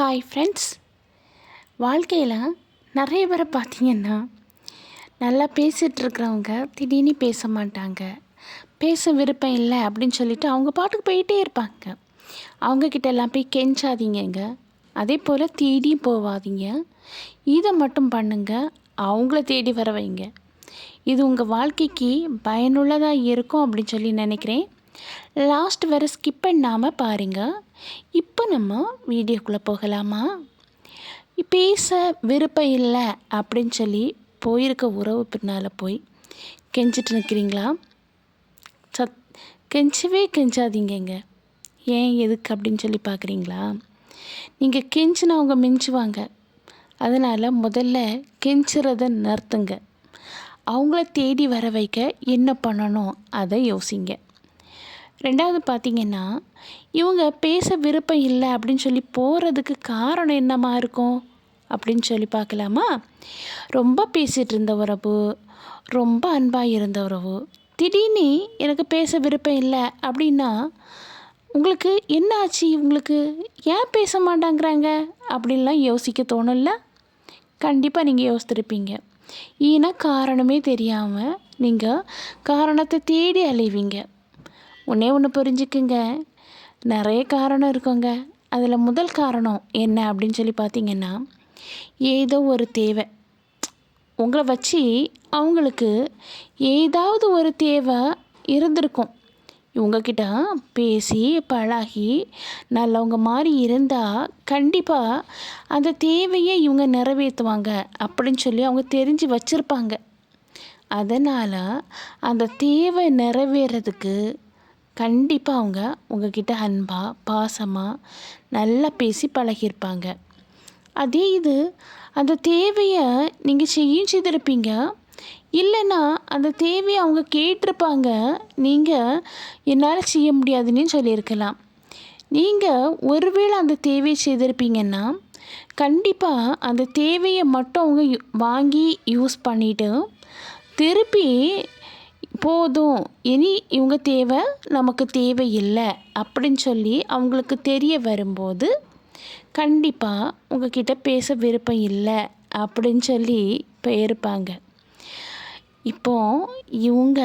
Hi friends வாழ்க்கையில் நிறைய பேரை பார்த்தீங்கன்னா நல்லா பேசிகிட்டு இருக்கிறவங்க திடீர்னு பேச மாட்டாங்க. பேச விருப்பம் இல்லை அப்படின்னு சொல்லிட்டு அவங்க பாட்டுக்கு போயிட்டே இருப்பாங்க. அவங்கக்கிட்ட எல்லாம் போய் கெஞ்சாதீங்கங்க. அதே போல் தேடியும் போகாதீங்க இதை மட்டும் பண்ணுங்க. அவங்கள தேடி வர வைங்க. இது உங்கள் வாழ்க்கைக்கு பயனுள்ளதாக இருக்கும் அப்படின்னு சொல்லி நினைக்கிறேன். லாஸ்ட் வரை ஸ்கிப் பண்ணாமல் பாருங்கள் இப்போ நம்ம வீடியோக்குள்ளே போகலாமா? பேச விருப்பம் இல்லை அப்படின்னு சொல்லி போயிருக்க உறவு பின்னால் போய் கெஞ்சிட்டு நிற்கிறீங்களா சத் கெஞ்சவே கெஞ்சாதீங்கங்க. ஏன் எதுக்கு அப்படின்னு சொல்லி பார்க்குறீங்களா நீங்கள் கெஞ்சினா அவங்க மிஞ்சுவாங்க. அதனால் முதல்ல கெஞ்சுறத நிறுத்துங்க. அவங்கள தேடி வர வைக்க என்ன பண்ணணும்? அதை யோசிங்க. ரெண்டாவது பார்த்தீங்கன்னா இவங்க பேச விருப்பம் இல்லை அப்படின்னு சொல்லி போகிறதுக்கு காரணம் என்னமா இருக்கும்? அப்படின்னு சொல்லி பார்க்கலாமா? ரொம்ப பேசிகிட்டு இருந்த உறவு ரொம்ப அன்பாக இருந்த உறவு திடீர்னு எனக்கு பேச விருப்பம் இல்லை அப்படின்னா உங்களுக்கு என்ன ஆச்சு? உங்களுக்கு ஏன் பேச மாட்டாங்கிறாங்க? அப்படின்லாம் யோசிக்க தோணும்ல? கண்டிப்பாக நீங்கள் யோசித்திருப்பீங்க. ஏன்னா காரணமே தெரியாமல் நீங்கள் காரணத்தை தேடி அலைவீங்க. ஒன்றே ஒன்று புரிஞ்சுக்குங்க. நிறைய காரணம் இருக்குங்க. அதில் முதல் காரணம் என்ன அப்படின்னு சொல்லி பார்த்தீங்கன்னா ஏதோ ஒரு தேவை. உங்களை வச்சு அவங்களுக்கு ஏதாவது ஒரு தேவை இருந்திருக்கும். இவங்கக்கிட்ட பேசி பழகி நல்லவங்க மாதிரி இருந்தால் கண்டிப்பாக அந்த தேவையை இவங்க நிறைவேற்றுவாங்க அப்படின்னு சொல்லி அவங்க தெரிஞ்சு வச்சுருப்பாங்க. அதனால் அந்த தேவை நிறைவேறதுக்கு கண்டிப்பாக அவங்க உங்ககிட்ட அன்பாக பாசமாக நல்லா பேசி பழகியிருப்பாங்க. அதே இது அந்த தேவையை நீங்கள் செய்யும் செய்திருப்பீங்க. இல்லைன்னா அந்த தேவையை அவங்க கேட்டிருப்பாங்க. நீங்கள் என்னால் செய்ய முடியாதுன்னு சொல்லியிருக்கலாம். நீங்கள் ஒருவேளை அந்த தேவையை செய்திருப்பீங்கன்னா கண்டிப்பாக அந்த தேவையை மட்டும் அவங்க வாங்கி யூஸ் பண்ணிவிட்டு திருப்பி போதும். இனி இவங்க தேவை நமக்கு தேவை இல்லை அப்படின்னு சொல்லி அவங்களுக்கு தெரிய வரும்போது கண்டிப்பாக உங்ககிட்ட பேச விருப்பம் இல்லை அப்படின்னு சொல்லி போயிருப்பாங்க இப்போ இவங்க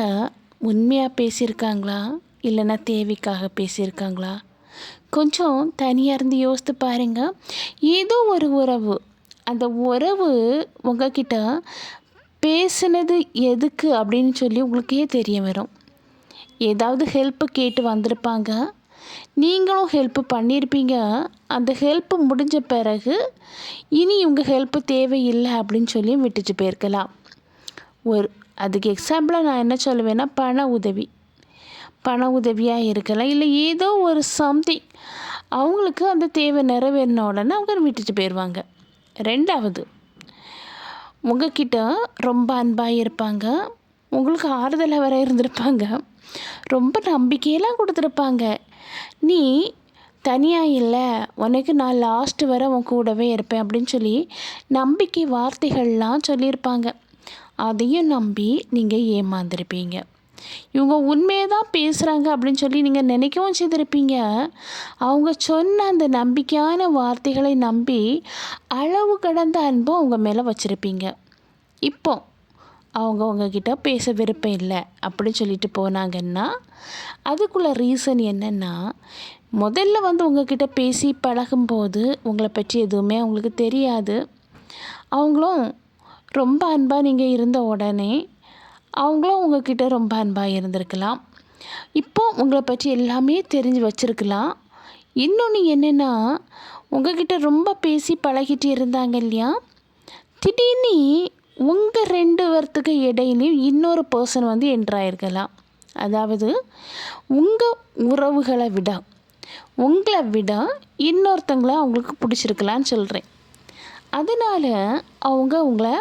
உண்மையாக பேசியிருக்காங்களா? இல்லைன்னா தேவைக்காக பேசியிருக்காங்களா? கொஞ்சம் தனியாக இருந்து யோசித்து பாருங்கள் ஏதோ ஒரு உறவு. அந்த உறவு உங்ககிட்ட பேசுனது எதுக்கு அப்படின்னு சொல்லி உங்களுக்கே தெரிய வரும். ஏதாவது ஹெல்ப்பு கேட்டு வந்திருப்பாங்க. நீங்களும் ஹெல்ப்பு பண்ணியிருப்பீங்க அந்த ஹெல்ப்பு முடிஞ்ச பிறகு இனி இவங்க ஹெல்ப்பு தேவையில்லை அப்படின்னு சொல்லி விட்டுட்டு போயிருக்கலாம். ஒரு அதுக்கு எக்ஸாம்பிளாக நான் என்ன சொல்லுவேன்னா பண உதவி. பண உதவியாக இருக்கலாம். இல்லை ஏதோ ஒரு சம்திங் அவங்களுக்கு அந்த தேவை நிறைவேறின உடனே அவங்க விட்டுட்டு போயிடுவாங்க ரெண்டாவது உங்ககிட்ட ரொம்ப அன்பாக இருப்பாங்க. உங்களுக்கு ஆறுதலாக வர இருந்திருப்பாங்க. ரொம்ப நம்பிக்கையெல்லாம் கொடுத்துருப்பாங்க. நீ தனியாக இல்லை. உனக்கு நான் லாஸ்ட்டு வரை உன் கூடவே இருப்பேன். அப்படின்னு சொல்லி நம்பிக்கை வார்த்தைகள்லாம் சொல்லியிருப்பாங்க. அதையும் நம்பி நீங்கள் ஏமாந்துருப்பீங்க. இவங்க உண்மையை தான் பேசுகிறாங்க அப்படின்னு சொல்லி நீங்கள் நினைக்கவும் செய்திருப்பீங்க. அவங்க சொன்ன அந்த நம்பிக்கையான வார்த்தைகளை நம்பி அளவு கடந்த அன்பை அவங்க மேலே வச்சுருப்பீங்க. இப்போ அவங்க உங்ககிட்ட பேச விருப்பம் இல்லை அப்படின்னு சொல்லிட்டு போனாங்கன்னா அதுக்குள்ள ரீசன் என்னென்னா முதல்ல வந்து உங்ககிட்ட பேசி பழகும்போது உங்களை பற்றி எதுவுமே அவங்களுக்கு தெரியாது. அவங்களும் ரொம்ப அன்பாக நீங்கள் இருந்த உடனே அவங்களும் உங்ககிட்ட ரொம்ப அன்பாக இருந்திருக்கலாம். இப்போ உங்களை பற்றி எல்லாமே தெரிஞ்சு வச்சுருக்கலாம். இன்னொன்று என்னென்னா உங்ககிட்ட ரொம்ப பேசி பழகிட்டு இருந்தாங்க இல்லையா? திடீர்னு உங்கள் ரெண்டு பேர்த்துக்கு இடையிலையும் இன்னொரு பர்சன் வந்து என்ட்ராயிருக்கலாம் அதாவது உங்கள் உறவுகளை விட உங்களை விட இன்னொருத்தங்களை அவங்களுக்கு பிடிச்சிருக்கலான்னு சொல்கிறேன் அதனால் அவங்க உங்களை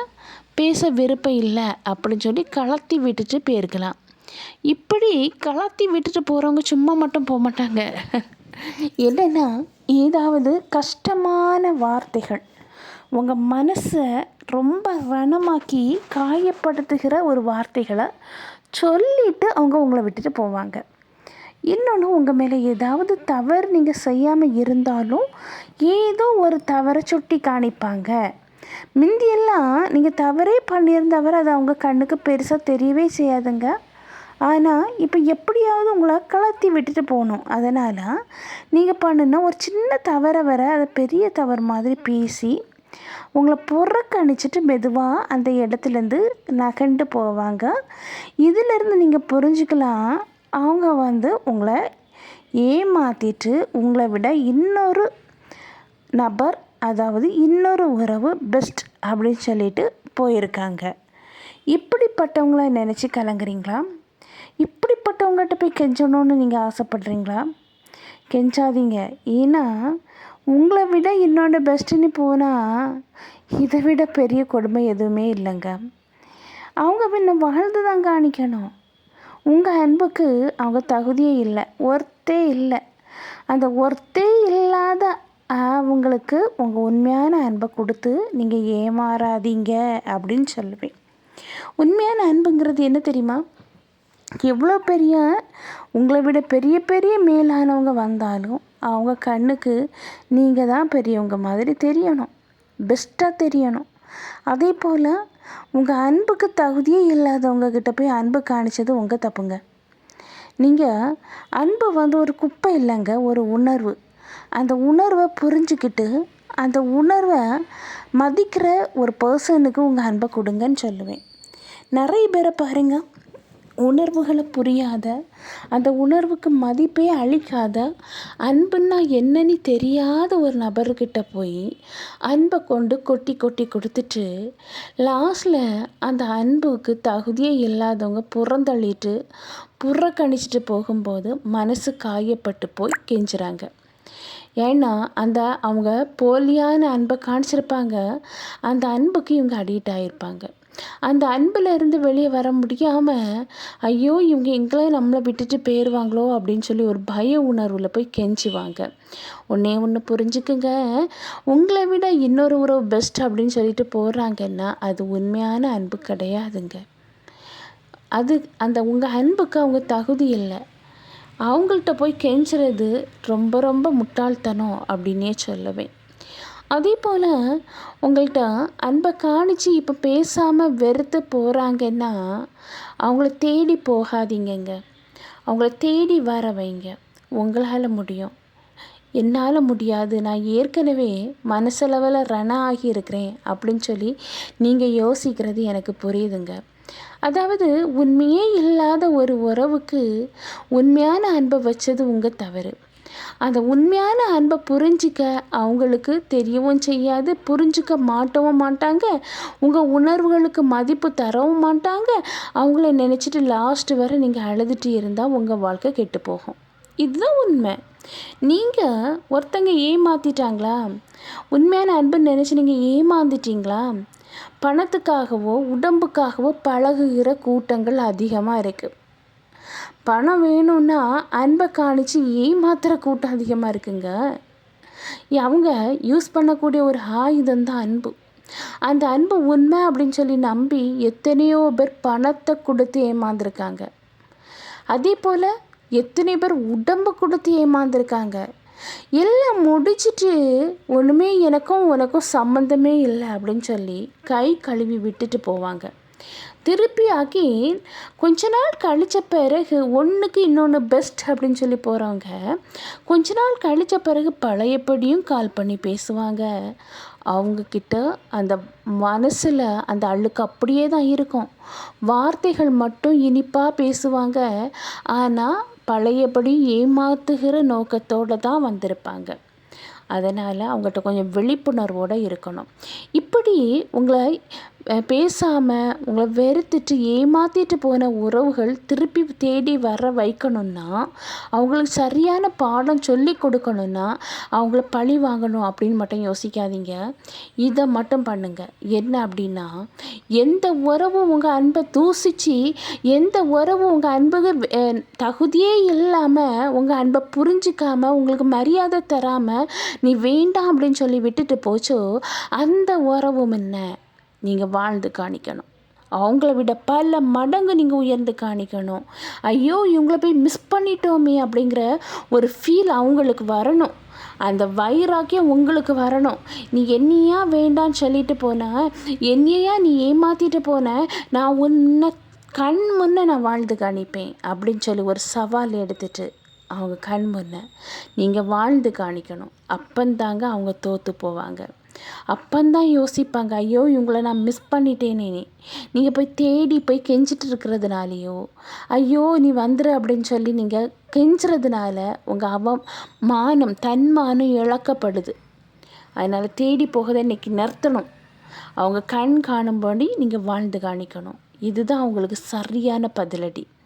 பேச விருப்பம் இல்லை அப்படின்னு சொல்லி கலத்தி விட்டுட்டு போயிருக்கலாம். இப்படி கலத்தி விட்டுட்டு போகிறவங்க சும்மா மட்டும் போக மாட்டாங்க. என்னென்னா ஏதாவது கஷ்டமான வார்த்தைகள் உங்கள் மனசை ரொம்ப ரணமாக்கி காயப்படுத்துகிற ஒரு வார்த்தைகளை சொல்லிவிட்டு அவங்க உங்களை விட்டுட்டு போவாங்க. இன்னொன்று உங்கள் மேலே ஏதாவது தவறு நீங்கள் செய்யாமல் இருந்தாலும் ஏதோ ஒரு தவறை சுட்டி காணிப்பாங்க. முந்தியெல்லாம் நீங்கள் தவறே பண்ணியிருந்தவர் அது அவங்க கண்ணுக்கு பெருசாக தெரியவே செய்யாதுங்க. ஆனால் இப்போ எப்படியாவது உங்களை கலத்தி விட்டுட்டு போகணும். அதனால் நீங்கள் பண்ணுன ஒரு சின்ன தவறை வர அதை பெரிய தவறு மாதிரி பேசி உங்களை புறக்கணிச்சிட்டு மெதுவாக அந்த இடத்துலேருந்து நகண்டு போவாங்க. இதிலேருந்து நீங்கள் புரிஞ்சுக்கலாம் அவங்க வந்து உங்களை ஏமாற்றிட்டு உங்களை விட இன்னொரு நபர் அதாவது இன்னொரு உறவு பெஸ்ட் அப்படின்னு சொல்லிட்டு போயிருக்காங்க. இப்படிப்பட்டவங்கள நினச்சி கலங்குறீங்களா? இப்படிப்பட்டவங்ககிட்ட போய் கெஞ்சணும்னு நீங்கள் ஆசைப்படுறீங்களா? கெஞ்சாதீங்க. ஏன்னா உங்களை விட என்னோட பெஸ்ட்டுன்னு போனால் இதை விட பெரிய கொடுமை எதுவுமே இல்லைங்க. அவங்க பின்ன வாழ்ந்து தான் காணிக்கணும். உங்கள் அன்புக்கு அவங்க தகுதியே இல்லை. ஒர்த்தே இல்லை. அந்த ஒர்த்தே இல்லாத அவங்களுக்கு உங்கள் உண்மையான அன்பை கொடுத்து நீங்கள் ஏமாறாதீங்க அப்படின்னு சொல்லுவேன் உண்மையான அன்புங்கிறது என்ன தெரியுமா? எவ்வளோ பெரிய உங்களை விட பெரிய பெரிய மேலானவங்க வந்தாலும் அவங்க கண்ணுக்கு நீங்கள் தான் பெரியவங்க மாதிரி தெரியணும். பெஸ்ட்டாக தெரியணும். அதே போல் உங்கள் அன்புக்கு தகுதியே இல்லாதவங்க கிட்ட போய் அன்பு காணிச்சது உங்கள் தப்புங்க. நீங்கள் அன்பு வந்து ஒரு குப்பை இல்லைங்க ஒரு உணர்வு. அந்த உணர்வை புரிஞ்சுக்கிட்டு அந்த உணர்வை மதிக்கிற ஒரு பர்சனுக்கு உங்கள் அன்பை கொடுங்கன்னு சொல்லுவேன். நிறைய பேரை பாருங்கள் உணர்வுகளை புரியாத அந்த உணர்வுக்கு மதிப்பே அளிக்காத அன்புன்னா என்னன்னு தெரியாத ஒரு நபர்கிட்ட போய் அன்பை கொண்டு கொட்டி கொட்டி கொடுத்துட்டு லாஸ்டில் அந்த அன்புக்கு தகுதியே இல்லாதவங்க புறந்தள்ளிட்டு புறக்கணிச்சிட்டு போகும்போது மனசு காயப்பட்டு போய் கெஞ்சுறாங்க. ஏன்னா அந்த அவங்க போலியான அன்பை காணிச்சிருப்பாங்க அந்த அன்புக்கு இவங்க அடிக்ட் ஆகிருப்பாங்க அந்த அன்பில் இருந்து வெளியே வர முடியாமல் ஐயோ இவங்க எங்களை நம்மளை விட்டுட்டு போயிடுவாங்களோ அப்படின்னு சொல்லி ஒரு பய உணர்வில் போய் கெஞ்சுவாங்க. ஒன்றே ஒன்று புரிஞ்சுக்குங்க. உங்களை விட இன்னொரு உறவு பெஸ்ட் அப்படின்னு சொல்லிட்டு போடுறாங்கன்னா அது உண்மையான அன்பு கிடையாதுங்க. அது அந்த உங்கள் அன்புக்கு அவங்க தகுதி இல்லை. அவங்கள்ட்ட போய் கெஞ்சுறது ரொம்ப ரொம்ப முட்டாள்தனம் அப்படின்னே சொல்லுவேன். அதே போல் உங்கள்கிட்ட அன்பை காணிச்சு இப்போ பேசாமல் வெறுத்து போகிறாங்கன்னா அவங்கள தேடி போகாதீங்கங்க. அவங்கள தேடி வர வைங்க. உங்களால் முடியும். என்னால் முடியாது. நான் ஏற்கனவே மனசளவில் ரன் ஆகியிருக்கிறேன் அப்படின்னு சொல்லி நீங்கள் யோசிக்கிறது எனக்கு புரியுதுங்க. அதாவது உண்மையே இல்லாத ஒரு உறவுக்கு உண்மையான அன்பை வச்சது உங்கள் தவறு. அந்த உண்மையான அன்பை புரிஞ்சிக்க அவங்களுக்கு தெரியவும் செய்யாது புரிஞ்சிக்க மாட்டவும் மாட்டாங்க உங்கள் உணர்வுகளுக்கு மதிப்பு தரவும் மாட்டாங்க அவங்கள நினச்சிட்டு லாஸ்ட் வரை நீங்கள் அழுதுட்டு இருந்தால் உங்கள் வாழ்க்கை கெட்டு போகும். இதுதான் உண்மை. நீங்கள் ஒருத்தங்க ஏமாற்றிட்டாங்களா உண்மையான அன்புன்னு நினச்சி நீங்கள் ஏமாந்துட்டீங்களா? பணத்துக்காகவோ உடம்புக்காகவோ பழகுகிற கூட்டங்கள் அதிகமாக இருக்குது பணம் வேணும்னா அன்பை காணிச்சு ஏமாத்துகிற கூட்டம் அதிகமாக இருக்குங்க. அவங்க யூஸ் பண்ணக்கூடிய ஒரு ஆயுதம் தான் அன்பு. அந்த அன்பு உண்மை அப்படின்னு சொல்லி நம்பி எத்தனையோ பேர் பணத்தை கொடுத்து ஏமாந்துருக்காங்க. அதே போல் எத்தனை பேர் உடம்பு கொடுத்து ஏமாந்துருக்காங்க. எல்லாம் முடிச்சுட்டு ஒன்றுமே எனக்கும் உனக்கும் சம்மந்தமே இல்லை அப்படின்னு சொல்லி கை கழுவி விட்டுட்டு போவாங்க. திருப்பி ஆக்கி கொஞ்ச நாள் கழித்த பிறகு ஒன்றுக்கு இன்னொன்று பெஸ்ட் அப்படின்னு சொல்லி போகிறவங்க கொஞ்ச நாள் கழித்த பிறகு பழையபடியும் கால் பண்ணி பேசுவாங்க. அவங்கக்கிட்ட அந்த மனசில் அந்த அழுக்கு அப்படியே தான் இருக்கும். வார்த்தைகள் மட்டும் இனிப்பாக பேசுவாங்க. ஆனால் பழையபடி ஏமாத்துகிற நோக்கத்தோடு தான் வந்திருப்பாங்க. அதனால் அவங்ககிட்ட கொஞ்சம் விழிப்புணர்வோடு இருக்கணும். இப்படி உங்களை பேசாமல் உங்களை வெறுத்துட்டு ஏமாற்றிட்டு போன உறவுகள் திருப்பி தேடி வர வைக்கணும்னா அவங்களுக்கு சரியான பாடம் சொல்லி கொடுக்கணுன்னா அவங்கள பழி வாங்கணும் அப்படின்னு மட்டும் யோசிக்காதீங்க. இதை மட்டும் பண்ணுங்கள் என்ன அப்படின்னா எந்த உறவும் உங்கள் அன்பை தூசித்து எந்த உறவும் உங்கள் அன்புக்கு தகுதியே இல்லாமல் உங்கள் அன்பை புரிஞ்சிக்காமல் உங்களுக்கு மரியாதை தராமல் நீ வேண்டாம் அப்படின்னு சொல்லி விட்டுட்டு போச்சோ அந்த உறவும் என்ன? நீங்கள் வாழ்ந்து காணிக்கணும். அவங்கள விட பல மடங்கு நீங்கள் உயர்ந்து காணிக்கணும். ஐயோ இவங்கள போய் மிஸ் பண்ணிட்டோமே அப்படிங்கிற ஒரு ஃபீல் அவங்களுக்கு வரணும். அந்த வைராக்கியம் உங்களுக்கு வரணும். நீ என்னையா வேண்டான்னு சொல்லிட்டு போன என்னையா நீ ஏமாற்றிட்டு போன நான் உன்னை கண் முன்னே நான் வாழ்ந்து காணிப்பேன் அப்படின்னு சொல்லி ஒரு சவால் எடுத்துட்டு அவங்க கண் முன்னே நீங்கள் வாழ்ந்து காணிக்கணும். அப்பந்தாங்க அவங்க தோற்று போவாங்க. அப்பந்தான் யோசிப்பாங்க ஐயோ இவங்கள நான் மிஸ் பண்ணிட்டேனே நீங்கள் போய் தேடி போய் கெஞ்சிட்டு இருக்கிறதுனாலையோ ஐயோ நீ வந்துரு அப்படின்னு சொல்லி நீங்கள் கெஞ்சுறதுனால உங்கள் அவ மானம் தன்மானம் இழக்கப்படுது. அதனால் தேடி போகிறத இன்றைக்கி நிறுத்தணும். அவங்க கண் காணும்படி நீங்கள் வாழ்ந்து காணிக்கணும். இதுதான் அவங்களுக்கு சரியான பதிலடி.